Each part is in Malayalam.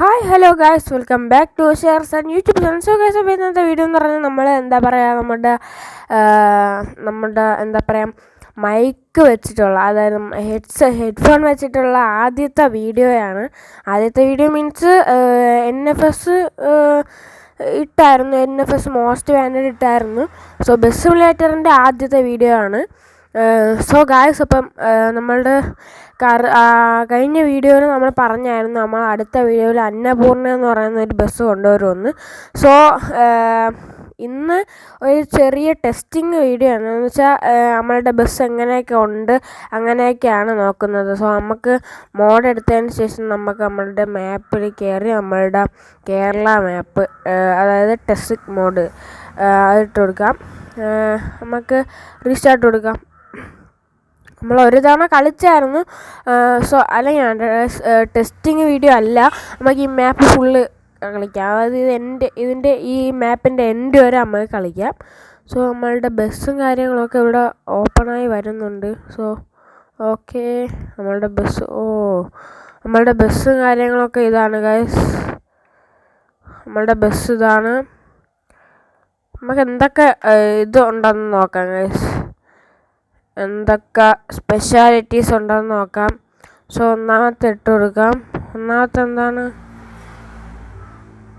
Hi hello guys welcome back to shares and YouTube channel so guys അപ്പോൾ ഇന്നത്തെ വീഡിയോ എന്ന് പറഞ്ഞാൽ നമ്മൾ എന്താ പറയുക നമ്മുടെ നമ്മുടെ എന്താ പറയുക മൈക്ക് വെച്ചിട്ടുള്ള അതായത് ഹെഡ്സ് ഹെഡ്ഫോൺ വെച്ചിട്ടുള്ള ആദ്യത്തെ വീഡിയോയാണ്. ആദ്യത്തെ video means N F S ഇട്ടായിരുന്നു N F S most wanted ഇട്ടായിരുന്നു. സോ ബസ് സിമുലേറ്ററിന്റെ ആദ്യത്തെ വീഡിയോ ആണ്. സോ ഗായ്സ് അപ്പം നമ്മളുടെ കഴിഞ്ഞ വീഡിയോയിൽ നമ്മൾ പറഞ്ഞായിരുന്നു നമ്മൾ അടുത്ത വീഡിയോയിൽ അന്നപൂർണ എന്ന് പറയുന്ന ഒരു ബസ് കൊണ്ടുവരുമെന്ന്. സോ ഇന്ന് ഒരു ചെറിയ ടെസ്റ്റിംഗ് വീഡിയോ ആണ്. എന്ന് വെച്ചാൽ നമ്മളുടെ ബസ് എങ്ങനെയൊക്കെ ഉണ്ട് അങ്ങനെയൊക്കെയാണ് നോക്കുന്നത്. സോ നമുക്ക് മോഡ് എടുത്തതിന് ശേഷം നമുക്ക് നമ്മളുടെ മാപ്പിൽ കയറി നമ്മളുടെ കേരള മാപ്പ് അതായത് ടെസ്റ്റ് മോഡ് അതിട്ട് കൊടുക്കാം. നമുക്ക് റീസ്റ്റാർട്ട് കൊടുക്കാം. നമ്മൾ ഒരു തവണ കളിച്ചായിരുന്നു. സോ അല്ലെങ്കിൽ ടെസ്റ്റിംഗ് വീഡിയോ അല്ല. നമുക്ക് ഈ മാപ്പ് ഫുള്ള് കളിക്കാം. അതായത് ഇത് എന്റെ ഇതിന്റെ ഈ മാപ്പിന്റെ എൻഡ് വരെ നമുക്ക് കളിക്കാം. സോ നമ്മളുടെ ബസ്സും കാര്യങ്ങളൊക്കെ ഇവിടെ ഓപ്പണായി വരുന്നുണ്ട്. സോ ഓക്കെ നമ്മളുടെ ബസ് ഓ നമ്മളുടെ ബസ്സും കാര്യങ്ങളൊക്കെ ഇതാണ് ഗൈസ് നമ്മളുടെ ബസ് ഇതാണ്. നമുക്ക് എന്തൊക്കെ ഇത് ഉണ്ടെന്ന് നോക്കാം ഗൈസ് എന്തൊക്കെ സ്പെഷ്യാലിറ്റീസ് ഉണ്ടെന്ന് നോക്കാം. സോ ഒന്നാമത്തെ ഇട്ട് കൊടുക്കാം. ഒന്നാമത്തെ എന്താണ്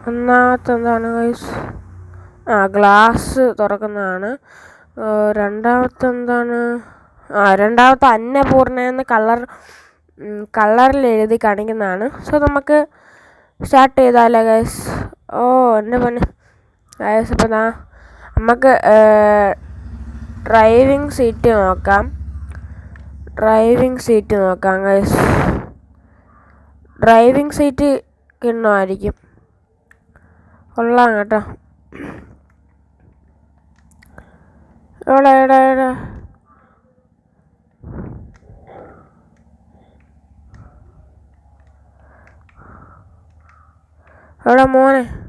ഒന്നാമത്തെ എന്താണ് ഗൈസ് ആ ഗ്ലാസ് തുറക്കുന്നതാണ്. രണ്ടാമത്തെ എന്താണ് ആ രണ്ടാമത്തെ അന്നപൂർണ എന്ന് കളർ കളറിൽ എഴുതി കാണിക്കുന്നതാണ്. സോ നമുക്ക് സ്റ്റാർട്ട് ചെയ്താലേ ഗൈസ് ഓ എന്റെ പണി ഗൈസ് ഇപ്പം നമുക്ക് ഡ്രൈവിംഗ് സീറ്റ് നോക്കാം. ഡ്രൈവിംഗ് സീറ്റ് നോക്കാം ഗൈസ് ഡ്രൈവിംഗ് സീറ്റ് കിണ്ണമായിരിക്കും. കൊള്ളാം കേട്ടോ. എവിടെ എവിടെ എവിടെ? എവിടെ മോനെ?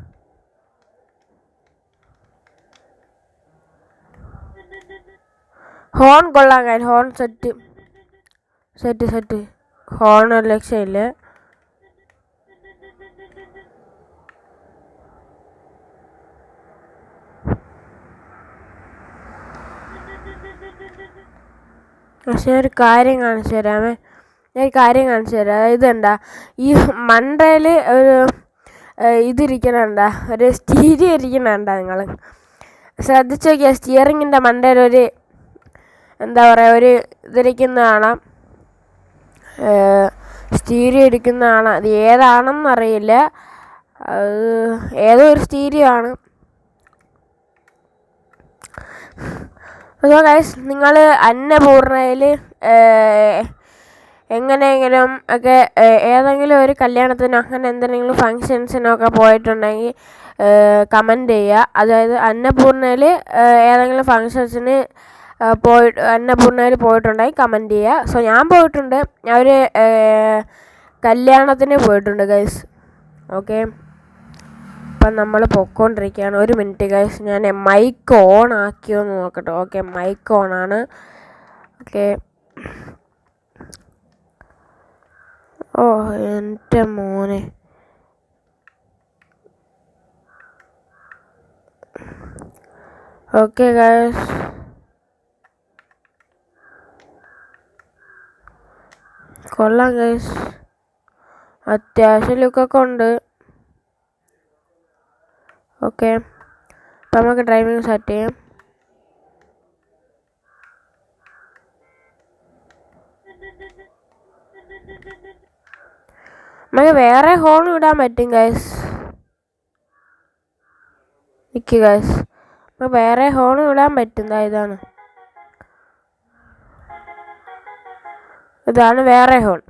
ഹോൺ കൊള്ളാൻ കാര്യം horn set set set horn ഒരു ലക്ഷ്യമില്ല പക്ഷേ ഒരു കാര്യം കാണിച്ചു തരാമേ. ഞാൻ ഒരു കാര്യം കാണിച്ചു തരാം. എന്താ ഈ മണ്ടയിൽ ഒരു ഇതിരിക്കണണ്ട? ഒരു സ്റ്റീരിയോ ഇരിക്കണണ്ട നിങ്ങൾ? ശ്രദ്ധിച്ചു നോക്കിയാൽ സ്റ്റിയറിങ്ങിന്റെ മണ്ടയിൽ ഒരു എന്താ പറയുക ഒരു ഇതിരിക്കുന്ന കാണാം. സ്റ്റീരിയോ ഇരിക്കുന്ന കാണാം. അത് ഏതാണെന്ന് അറിയില്ല. അത് ഏതോ ഒരു സ്റ്റീരിയോ ആണ്. അപ്പോൾ ഗൈസ് നിങ്ങൾ അന്നപൂർണയിൽ എങ്ങനെയെങ്കിലും ഒക്കെ ഏതെങ്കിലും ഒരു കല്യാണത്തിനോ അങ്ങനെ എന്തെങ്കിലും ഫങ്ഷൻസിനോ ഒക്കെ പോയിട്ടുണ്ടെങ്കിൽ കമന്റ് ചെയ്യുക അതായത് അന്നപൂർണയിൽ ഏതെങ്കിലും ഫങ്ഷൻസിന് പോയി അന്നപൂർണയിൽ പോയിട്ടുണ്ടെങ്കിൽ കമന്റ് ചെയ്യുക സോ ഞാൻ പോയിട്ടുണ്ട്. ഞാൻ ഒരു കല്യാണത്തിന് പോയിട്ടുണ്ട് ഗൈസ് ഓക്കെ ഇപ്പം നമ്മൾ പൊക്കോണ്ടിരിക്കുകയാണ് ഒരു മിനിറ്റ് ഗൈസ് ഞാൻ മൈക്ക് ഓൺ ആക്കിയോ എന്ന് നോക്കട്ടെ. ഓക്കെ മൈക്ക് ഓൺ ആണ്. ഓക്കെ ഓ എന്റെ മോനെ. ഓക്കെ ഗൈസ് കൊള്ളാം ഗൈസ് അത്യാവശ്യം ലുക്കൊക്കെ ഉണ്ട്. ഓക്കെ അപ്പം നമുക്ക് ഡ്രൈവിംഗ് സ്റ്റാർട്ട് ചെയ്യാം. നമുക്ക് വേറെ ഹോൺ വിടാൻ പറ്റും ഗൈസ് നിൽക്കുക ഗൈസ് നമുക്ക് വേറെ ഹോൺ വിടാൻ പറ്റും ദാ ഇതാണ്. ഇതാണ് വേറെ ഹോൾ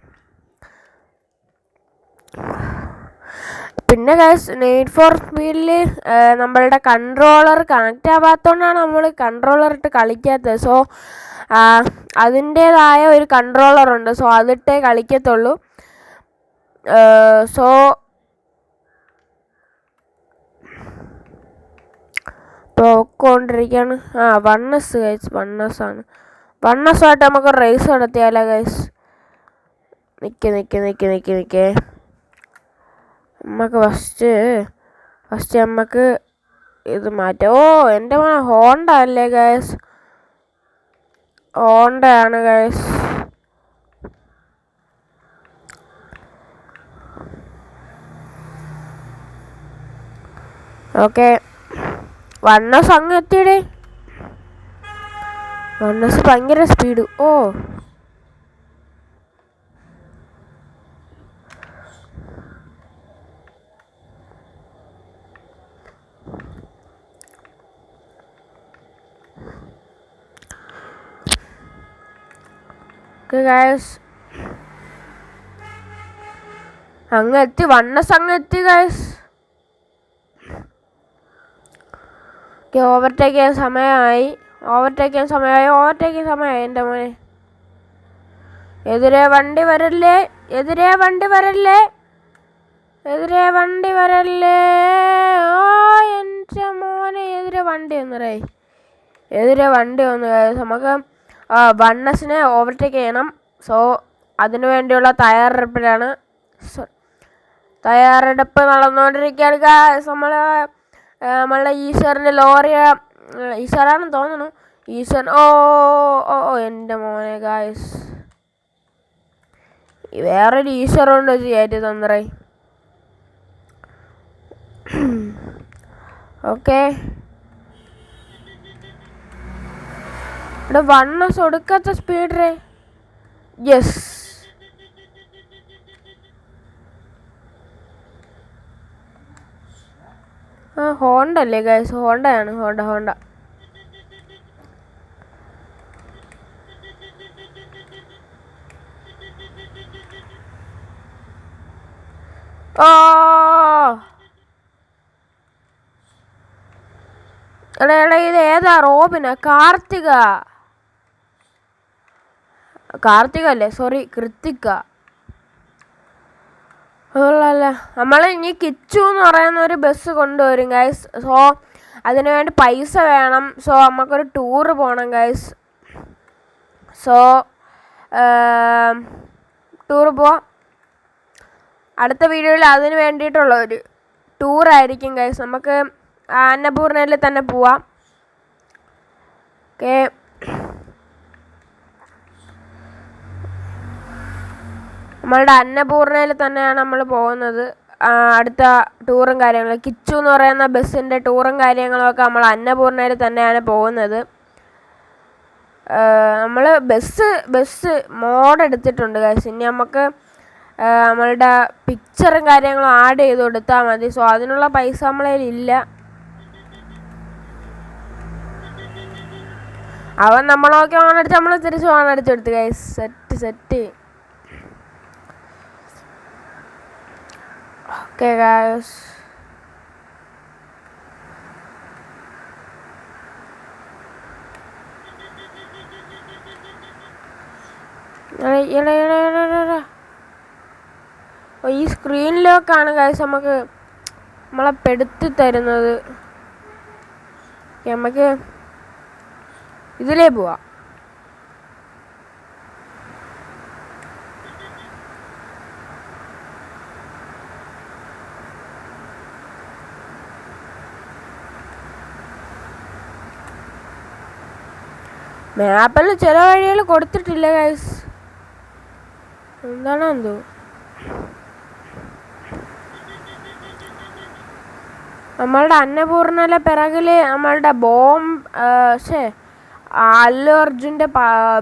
പിന്നെ ഗൈസ് നെയ്റ്റ് ഫോർ സ്പീഡിൽ നമ്മളുടെ കൺട്രോളർ കണക്റ്റ് ആവാത്തതുകൊണ്ടാണ് നമ്മൾ കൺട്രോളർ ഇട്ട് കളിക്കാത്തത്. സോ അതിന്റേതായ ഒരു കൺട്രോളർ ഉണ്ട്. സോ അതിട്ടേ കളിക്കത്തുള്ളൂ. സോ പോയിക്കൊണ്ടിരിക്കുകയാണ് ആ വണ്ണസ് ഗൈസ് വണ്ണസ് ആണ്. ആയിട്ട് നമുക്ക് റേസ് നടത്തിയാലോ ഗൈസ് നിൽക്ക് നിൽക്ക് നിൽക്ക് നിൽക്ക് നിൽക്കേ നമുക്ക് ഫസ്റ്റ് ഫസ്റ്റ് നമുക്ക് ഇത് മാറ്റാം. ഓ എന്റെ മോനെ ഹോണ്ട അല്ലേ ഗൈസ് ഹോണ്ടയാണ് ഗൈസ് ഓക്കെ വണ്ണ അങ്ങ് എത്തിയടേ. വണ്ണസ് ഭയങ്കര സ്പീഡ് ഓ. ഗായസ് അങ്ങെത്തി വണ്ണസ് അങ്ങെത്തി ഗായസ് ഓവർടേക്ക് ചെയ്യാൻ സമയമായി. ഓവർടേക്ക് സമയമായി ഓവർടേക്ക് സമയമായി എന്റെ മോനെ. എതിരെ വണ്ടി വരല്ലേ എതിരെ വണ്ടി വരല്ലേ എതിരെ വണ്ടി വരല്ലേ. ഓ എന്റെ മോനെ എതിരെ വണ്ടി ഒന്നറേ എതിരെ വണ്ടി ഒന്ന് നമുക്ക് വണ്ണസിനെ ഓവർടേക്ക് ചെയ്യണം. സോ അതിനു വേണ്ടിയുള്ള തയ്യാറെടുപ്പിലാണ്. തയ്യാറെടുപ്പ് നടന്നുകൊണ്ടിരിക്കുകയാണ് നമ്മൾ നമ്മളുടെ ഈശ്വറിന്റെ ലോറി ഈശ്വറാണെന്ന് തോന്നുന്നു. ഈശ്വരൻ ഓ ഓ ഓ എന്റെ മോനെ ഗായസ് വേറൊരു ഈശ്വറുണ്ട് ചെയ്യാറ്റി തന്നറേ ഓക്കെ. ഇവിടെ വണ്ണസ് ഒടുക്കാത്ത സ്പീഡ് റേ. യെസ് ആ ഹോണ്ട അല്ലേ ഗൈസ് ഹോണ്ടയാണ് ഹോണ്ട ഹോണ്ട. ഇത് ഏതാ റോബിന? കാർത്തിക. കാർത്തിക അല്ലേ? സോറി കൃത്തിക. അതുകൊള്ളല്ല നമ്മൾ ഇനി കിച്ചു എന്ന് പറയുന്ന ഒരു ബസ് കൊണ്ടുവരും ഗൈസ് സോ അതിനു വേണ്ടി പൈസ വേണം. സോ നമുക്കൊരു ടൂർ പോകണം ഗൈസ് സോ ടൂർ പോവാം. അടുത്ത വീഡിയോയിൽ അതിന് വേണ്ടിയിട്ടുള്ള ഒരു ടൂറായിരിക്കും ഗൈസ് നമുക്ക് അന്നപൂർണയിൽ തന്നെ പോവാം. ഓക്കെ നമ്മളുടെ അന്നപൂർണയിൽ തന്നെയാണ് നമ്മൾ പോകുന്നത്. അടുത്ത ടൂറും കാര്യങ്ങളും. കിച്ചു എന്ന് പറയുന്ന ബസ്സിന്റെ ടൂറും കാര്യങ്ങളൊക്കെ നമ്മൾ അന്നപൂർണയിൽ തന്നെയാണ് പോകുന്നത്. നമ്മൾ ബസ് ബസ് മോഡ് എടുത്തിട്ടുണ്ട് കാശ് ഇനി നമുക്ക് നമ്മളുടെ പിക്ചറും കാര്യങ്ങളും ആഡ് ചെയ്ത് കൊടുത്താൽ മതി. സോ അതിനുള്ള പൈസ നമ്മളതിലില്ല അവൻ നമ്മളൊക്കെ ഓണടിച്ച് നമ്മൾ തിരിച്ച് ഓണടിച്ചെടുത്ത് കൈ സെറ്റ് സെറ്റ് ഓക്കെ guys. ഈ സ്ക്രീനിലൊക്കെയാണ് ഗൈസ് നമുക്ക് നമ്മളെ പെടുത്തി തരുന്നത്. നമുക്ക് ഇതിലേ പോവാ. മാപ്പിൽ ചില വഴികൾ കൊടുത്തിട്ടില്ല ഗൈസ് എന്താണോ എന്തോ? നമ്മളുടെ അന്നപൂർണയിലെ പിറകിൽ നമ്മളുടെ ബോം ഷേ അല്ലു അർജുന്റെ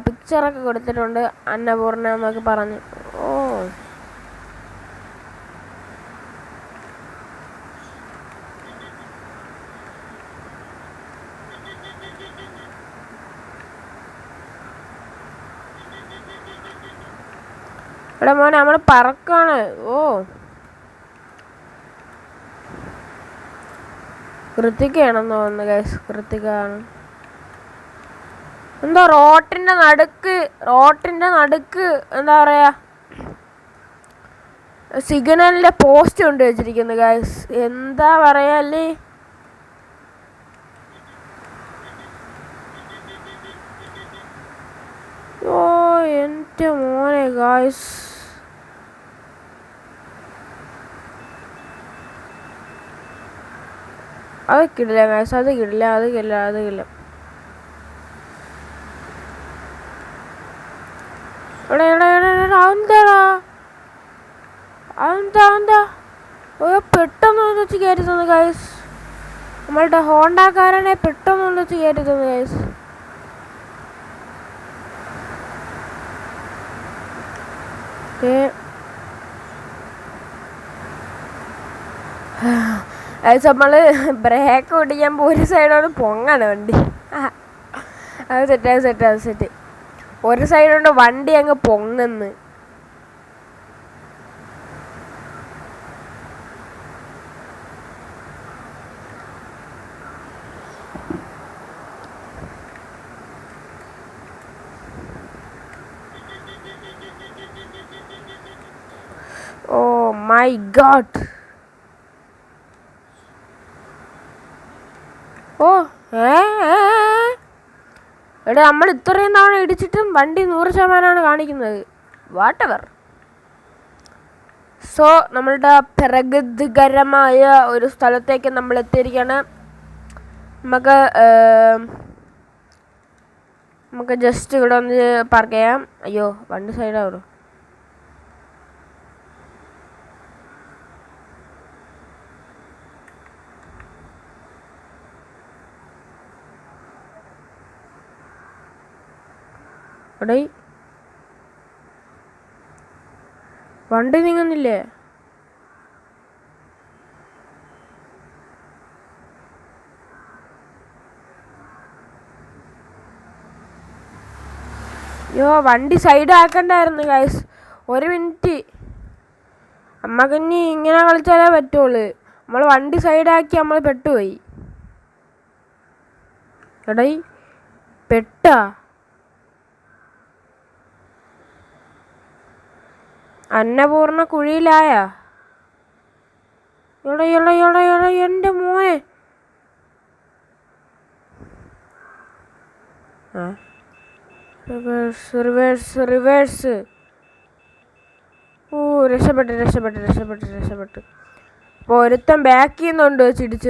പിക്ചറൊക്കെ കൊടുത്തിട്ടുണ്ട് അന്നപൂർണ എന്നൊക്കെ പറഞ്ഞ്. ഇവിടെ മോനെ നമ്മൾ പറക്കാണ്. ഓ. കൃത്തികയാണെന്ന് തോന്നുന്നു ഗൈസ് കൃത്തികാണ് എന്താ റോട്ടിന്റെ നടുക്ക്? റോട്ടിന്റെ നടുക്ക് എന്താ പറയാ? സിഗ്നലിന്റെ പോസ്റ്റ് കൊണ്ട് വെച്ചിരിക്കുന്നു ഗൈസ് എന്താ പറയാ ഓ എന്റെ മോനെ ഗായ്സ് അത് കിടില്ല ഗൈസ് അത് കിടില്ല അത് കിടില്ല അത് കിടില്ല എടാ എടാ എടാ ഓ വെച്ച് കയറി തന്നു ഗൈസ് നമ്മളുടെ ഹോണ്ടാക്കാരനെ പെട്ടെന്ന് കയറി തന്നു കയറ്റി ഓക്കെ അത് നമ്മൾ ബ്രേക്ക് ഓടിക്കാൻ ഒരു സൈഡാണ് പൊങ്ങാണ് വണ്ടി. അത് സെറ്റ് അത് സെറ്റ് ഒരു സൈഡുണ്ട് വണ്ടി അങ്ങ് പൊങ്ങുന്നു. My god. ഓ. എടാ നമ്മൾ ഇത്രയും തവണ ഇടിച്ചിട്ടും വണ്ടി നൂറ് ശതമാനമാണ് കാണിക്കുന്നത്. വാട്ട് എവർ സോ നമ്മളുടെ പ്രകൃതികരമായ ഒരു സ്ഥലത്തേക്ക് നമ്മൾ എത്തിയിരിക്കുകയാണ് നമുക്ക് നമുക്ക് ജസ്റ്റ് ഇവിടെ ഒന്ന് പാർക്ക് ചെയ്യാം. അയ്യോ വണ്ടി സൈഡാവോ എടേ വണ്ടി നീങ്ങുന്നില്ലേ? അയ്യോ വണ്ടി സൈഡ് ആക്കണ്ടായിരുന്നു ഗൈസ് ഒരു മിനിറ്റ് അമ്മക്കിനി ഇങ്ങനെ കളിച്ചാലേ പറ്റുള്ളൂ. നമ്മൾ വണ്ടി സൈഡാക്കി നമ്മൾ പെട്ടുപോയി. എടൈ പെട്ടാ? അന്നപൂർണ കുഴിയിലായ. എടാ എട മോനെ. Reverse reverse reverse. ഓ രക്ഷപ്പെട്ട് രക്ഷപ്പെട്ട് രക്ഷപ്പെട്ട് രക്ഷപ്പെട്ട്. അപ്പോൾ ബാക്കിൽ നിന്നുണ്ട് വെച്ച് ഇടിച്ചു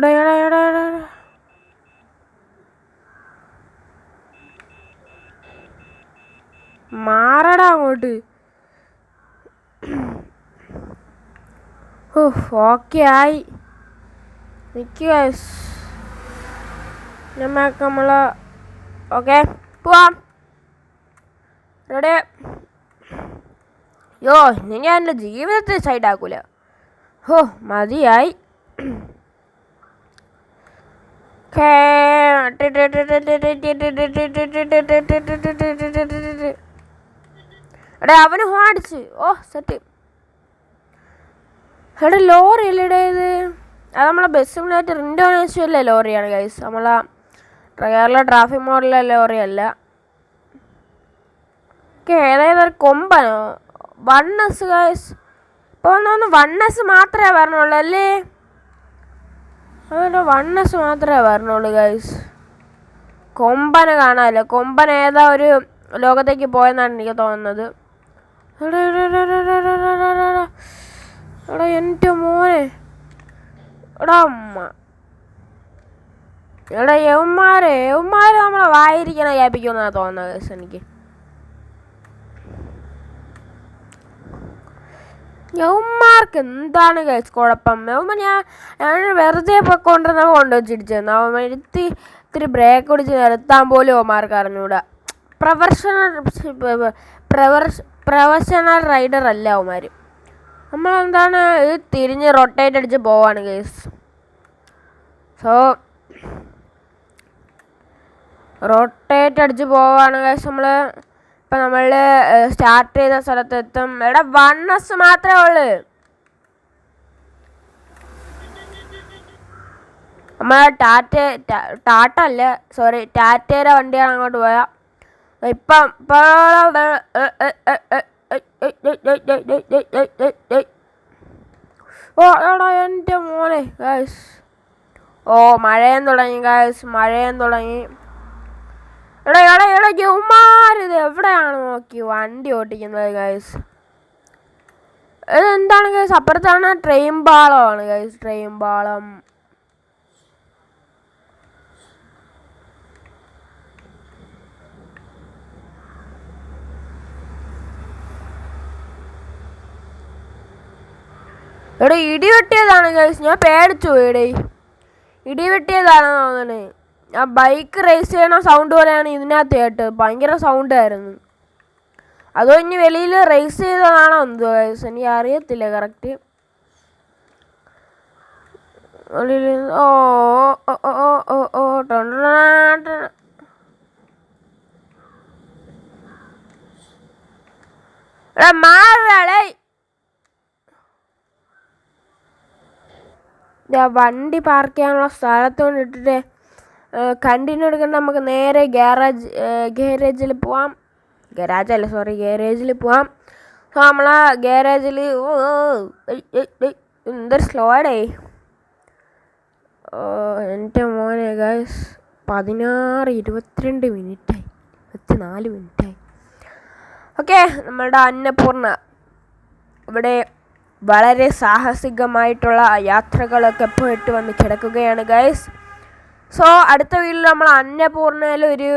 എടാ എടാ എടാ എടാ. മാറടാ അങ്ങോട്ട് ഓ ഓക്കെ ആയി നിൽക്കുക നമുക്ക് നമ്മൾ ഓക്കെ പോവാം റെഡി യോ ഇനി ഞാൻ എന്റെ ജീവിതത്തെ സൈഡാക്കൂല ഹോ മതിയായി എടാ അവന് ഹോൺ അടിച്ച്. ഓ സെറ്റ് എടാ ലോറി അല്ലേടാ അത് നമ്മളെ ബസ് സിമുലേറ്റർ ഇൻഡോനേഷ്യയിലെ ലോറിയാണ് ഗൈസ് നമ്മളെ കേരള ട്രാഫിക് മോഡലിലെ ലോറി അല്ല ഏതായത് കൊമ്പനോ? വൺ എസ് ഗൈസ് ഇപ്പോൾ വൺ എസ് മാത്രമേ വരണുള്ളൂ അല്ലേ? അതുപോലെ വണ്ണസ് മാത്രമേ പറഞ്ഞുള്ളൂ ഗൈസ് കൊമ്പനെ കാണാമല്ലോ കൊമ്പൻ ഏതാ ഒരു ലോകത്തേക്ക് പോയെന്നാണ് എനിക്ക് തോന്നുന്നത്. എടാ എന്റെ മോനെ. എടാ അമ്മ എടാ യവന്മാരെ യവന്മാർ നമ്മളെ വായിരിക്കണ കേൾപ്പിക്കുമെന്നാണ് തോന്നുന്നത് എനിക്ക്. യവന്മാർക്ക് എന്താണ് കേസ് കുഴപ്പം? യവന്മാർ ഞാൻ ഞാൻ വെറുതെ പൊക്കോണ്ടിരുന്ന കൊണ്ടുവച്ചിടിച്ചെന്ന് അവന്മാർ എടുത്തി ഇത്തിരി ബ്രേക്ക് പിടിച്ച് നിർത്താൻ പോലും അവന്മാർക്ക് അറിഞ്ഞൂടാ. പ്രൊഫഷണൽ പ്രൊഫഷണൽ റൈഡർ അല്ല അവന്മാർ നമ്മളെന്താണ് ഇത് തിരിഞ്ഞ് റൊട്ടേറ്റ് അടിച്ച് പോവാണ് കേസ് സോ റൊട്ടേറ്റ് അടിച്ച് പോവാണ് കേസ് നമ്മൾ ഇപ്പം നമ്മൾ സ്റ്റാർട്ട് ചെയ്ത സ്ഥലത്ത് എത്തും ഇവിടെ വൺ എസ് മാത്രമേ ഉള്ളൂ നമ്മളെ ടാറ്റ ടാറ്റ അല്ല സോറി ടാറ്റയുടെ വണ്ടിയാണ് അങ്ങോട്ട് പോയാൽ ഇപ്പം ഓ എന്റെ മോനെ ഗായ്സ് ഓ മഴയും തുടങ്ങി ഗായ്സ് മഴയും തുടങ്ങി എടാ എടാ എടാ യൗമാരിത് എവിടെയാണ് നോക്കി വണ്ടി ഓട്ടിക്കുന്നത് ഗൈസ് ഇത് എന്താണ് ഗൈസ് അപ്പുറത്താണ് ട്രെയിൻ പാളമാണ് ഗൈസ് ട്രെയിൻ പാളം. എടാ ഇടി വെട്ടിയതാണ് ഗൈസ് ഞാൻ പേടിച്ചു എടേ. ഇടി വെട്ടിയതാണ് തോന്നുന്നത് ആ ബൈക്ക് റേസ് ചെയ്യണ സൗണ്ട് പോലെയാണ് ഇതിനകത്ത് കേട്ടത് ഭയങ്കര സൗണ്ടായിരുന്നു അതോ ഇനി വെളിയിൽ റേസ് ചെയ്തതാണോ എന്തോ? എനിക്ക് അറിയത്തില്ല കറക്റ്റ് ഓ ഓ ഓ ഓ ഓ മാറടേ. വണ്ടി പാർക്ക് ചെയ്യാനുള്ള സ്ഥലത്തോണ്ട് ഇട്ടിട്ട് കണ്ടിന്യൂ എടുക്കണ്ട നമുക്ക് നേരെ ഗ്യാരേജ് ഗാരേജിൽ പോവാം. ഗരാജ് അല്ല സോറി ഗാരേജിൽ പോവാം. സോ നമ്മൾ ഗാരേജിൽ എന്തൊരു ഓ എന്റെ മോനെ ഗൈസ് പതിനാറ് ഇരുപത്തിരണ്ട് മിനിറ്റായി ഇരുപത്തിനാല് മിനിറ്റായി ഓക്കെ നമ്മളുടെ അന്നപൂർണ. ഇവിടെ വളരെ സാഹസികമായിട്ടുള്ള യാത്രകളൊക്കെ പോയിട്ട് വന്ന് കിടക്കുകയാണ് ഗൈസ് സോ അടുത്ത വീഡിയോ നമ്മൾ അന്നപൂർണയിൽ ഒരു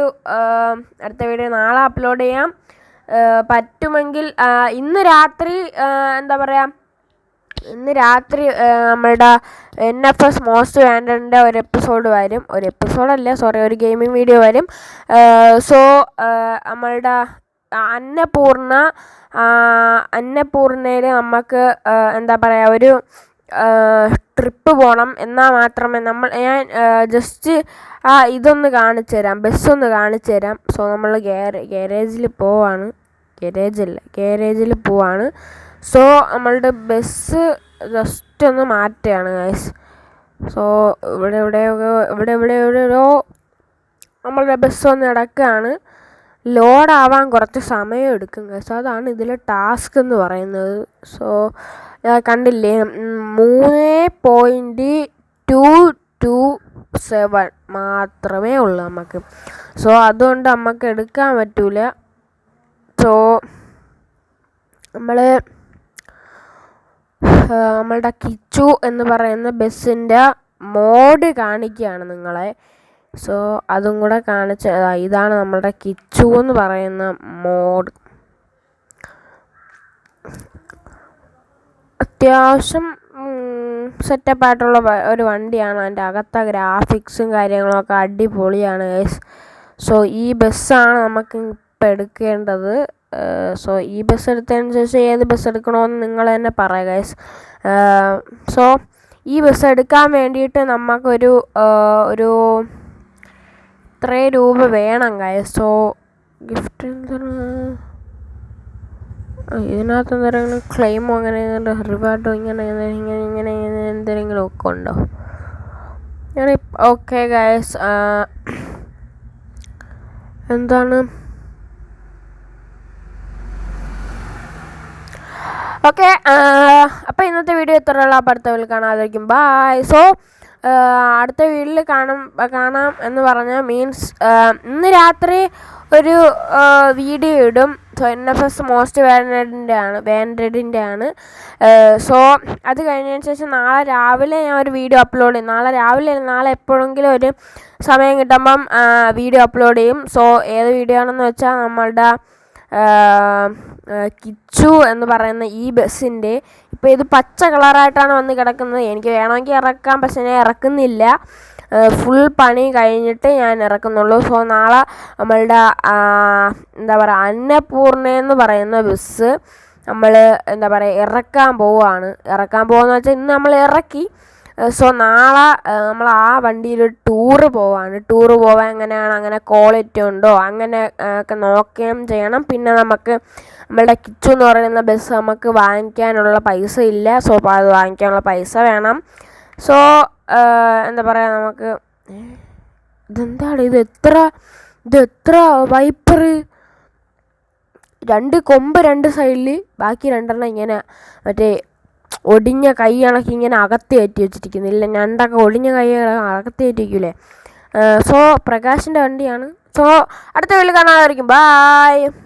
അടുത്ത വീഡിയോ നാളെ അപ്ലോഡ് ചെയ്യാം. പറ്റുമെങ്കിൽ ഇന്ന് രാത്രി എന്താ പറയുക ഇന്ന് രാത്രി നമ്മുടെ എൻ എഫ് എസ് മോസ്റ്റ് വാൻഡറിന്റെ ഒരു എപ്പിസോഡ് വരും. ഒരു എപ്പിസോഡല്ല സോറി ഒരു ഗെയിമിംഗ് വീഡിയോ വരും. സോ നമ്മളുടെ അന്നപൂർണ അന്നപൂർണയിൽ നമുക്ക് എന്താ പറയുക ഒരു ട്രിപ്പ് പോകണം എന്നാൽ മാത്രമേ നമ്മൾ ഞാൻ ജസ്റ്റ് ആ ഇതൊന്ന് കാണിച്ചു തരാം ബസ്സൊന്ന് കാണിച്ചു തരാം. സോ നമ്മൾ ഗാരേ പോവാണ്. ഗാരേജല്ല ഗാരേജിൽ പോവാണ്. സോ നമ്മളുടെ ബസ് ജസ്റ്റ് ഒന്ന് മാറ്റുകയാണ് ഗൈസ് സോ ഇവിടെ എവിടെയൊക്കെ ഇവിടെ ഇവിടെ എവിടെയോ നമ്മളുടെ ബസ് ഒന്ന് കിടക്കുകയാണ് ലോഡാവാൻ കുറച്ച് സമയം എടുക്കും ഗൈസ് അതാണ് ഇതിലെ ടാസ്ക് എന്ന് പറയുന്നത്. സോ കണ്ടില്ലേ? മൂന്ന് പോയിന്റ് ടു ടു സെവൻ മാത്രമേ ഉള്ളൂ നമുക്ക് സോ അതുകൊണ്ട് നമുക്ക് എടുക്കാൻ പറ്റൂല. സോ നമ്മൾ നമ്മളുടെ കിച്ചു എന്ന് പറയുന്ന ബസ്സിന്റെ മോഡ് കാണിക്കുകയാണ് നിങ്ങളെ. സോ അതും കൂടെ കാണിച്ച ഇതാണ് നമ്മളുടെ കിച്ചു എന്ന് പറയുന്ന മോഡ്. അത്യാവശ്യം സെറ്റപ്പായിട്ടുള്ള ഒരു വണ്ടിയാണ്. അതിന്റെ അകത്തെ ഗ്രാഫിക്സും കാര്യങ്ങളൊക്കെ അടിപൊളിയാണ് സോ ഈ ബസ്സാണ് നമുക്ക് ഇപ്പം എടുക്കേണ്ടത്. സോ ഈ ബസ് എടുത്തതിന് ശേഷം ഏത് ബസ് എടുക്കണമെന്ന് നിങ്ങൾ തന്നെ പറയുക സോ ഈ ബസ് എടുക്കാൻ വേണ്ടിയിട്ട് നമുക്കൊരു ഒരു ഇത്രയും രൂപ വേണം ഗൈസ് സോ ഗിഫ്റ്റ് ഇതിനകത്ത് എന്തെങ്കിലും ക്ലെയിമോ അങ്ങനെ റിവാർഡോ ഇങ്ങനെ ഇങ്ങനെ ഇങ്ങനെ എന്തെങ്കിലും ഒക്കെ ഉണ്ടോ? ഞാൻ ഓക്കെ ഗായസ് എന്താണ്? ഓക്കെ അപ്പോൾ ഇന്നത്തെ വീഡിയോ ഇത്രയുള്ള അടുത്ത വീട്ടിൽ കാണാതിരിക്കും ബായ് സോ അടുത്ത വീട്ടിൽ കാണാം കാണാം എന്ന് പറഞ്ഞാൽ മീൻസ് ഇന്ന് രാത്രി ഒരു വീഡിയോ ഇടും. So N F S most വാൻഡഡിന്റെ ആണ് വാൻഡഡിന്റെ ആണ് സോ അത് കഴിഞ്ഞതിന് ശേഷം നാളെ രാവിലെ ഞാൻ ഒരു വീഡിയോ അപ്ലോഡ് ചെയ്യും. നാളെ രാവിലെ നാളെ എപ്പോഴെങ്കിലും ഒരു സമയം കിട്ടുമ്പം വീഡിയോ അപ്ലോഡ് ചെയ്യും. സോ ഏത് വീഡിയോ ആണെന്ന് വെച്ചാൽ നമ്മളുടെ കിച്ചു എന്ന് പറയുന്ന ഈ ബസ്സിന്റെ ഇപ്പോൾ ഇത് പച്ച കളറായിട്ടാണ് വന്ന് കിടക്കുന്നത്. എനിക്ക് വേണമെങ്കിൽ ഇറക്കാം പക്ഷെ ഞാൻ ഇറക്കുന്നില്ല. ഫുൾ പണി കഴിഞ്ഞിട്ട് ഞാൻ ഇറക്കുന്നുള്ളൂ. സോ നാളെ നമ്മളുടെ എന്താ പറയുക അന്നപൂർണ എന്ന് പറയുന്ന ബസ് നമ്മൾ എന്താ പറയുക ഇറക്കാൻ പോവുകയാണ്. ഇറക്കാൻ പോകുന്ന വെച്ചാൽ ഇന്ന് നമ്മൾ ഇറക്കി. സോ നാളെ നമ്മൾ ആ വണ്ടിയിൽ ടൂറ് പോവാണ്. ടൂറ് പോവാൻ എങ്ങനെയാണ്? അങ്ങനെ ക്വാളിറ്റി ഉണ്ടോ? അങ്ങനെ ഒക്കെ നോക്കുകയും ചെയ്യണം. പിന്നെ നമുക്ക് നമ്മളുടെ കിച്ചു എന്ന് പറയുന്ന ബസ് നമുക്ക് വാങ്ങിക്കാനുള്ള പൈസ ഇല്ല. സോ അത് വാങ്ങിക്കാനുള്ള പൈസ വേണം. സോ എന്താ പറയുക നമുക്ക് ഇതെന്താണ്? ഇത് എത്ര ഇത് എത്ര വൈപ്പർ രണ്ട് കൊമ്പ് രണ്ട് സൈഡിൽ ബാക്കി രണ്ടെണ്ണം ഇങ്ങനെ മറ്റേ ഒടിഞ്ഞ കൈകളൊക്കെ ഇങ്ങനെ അകത്ത് കയറ്റി വെച്ചിരിക്കുന്നില്ല ഞണ്ടൊക്കെ ഒടിഞ്ഞ കൈ അകത്ത് കയറ്റിരിക്കൂലേ സോ പ്രകാശിന്റെ വണ്ടിയാണ്. സോ അടുത്ത വീട്ടിൽ കാണാമായിരിക്കും ബായ്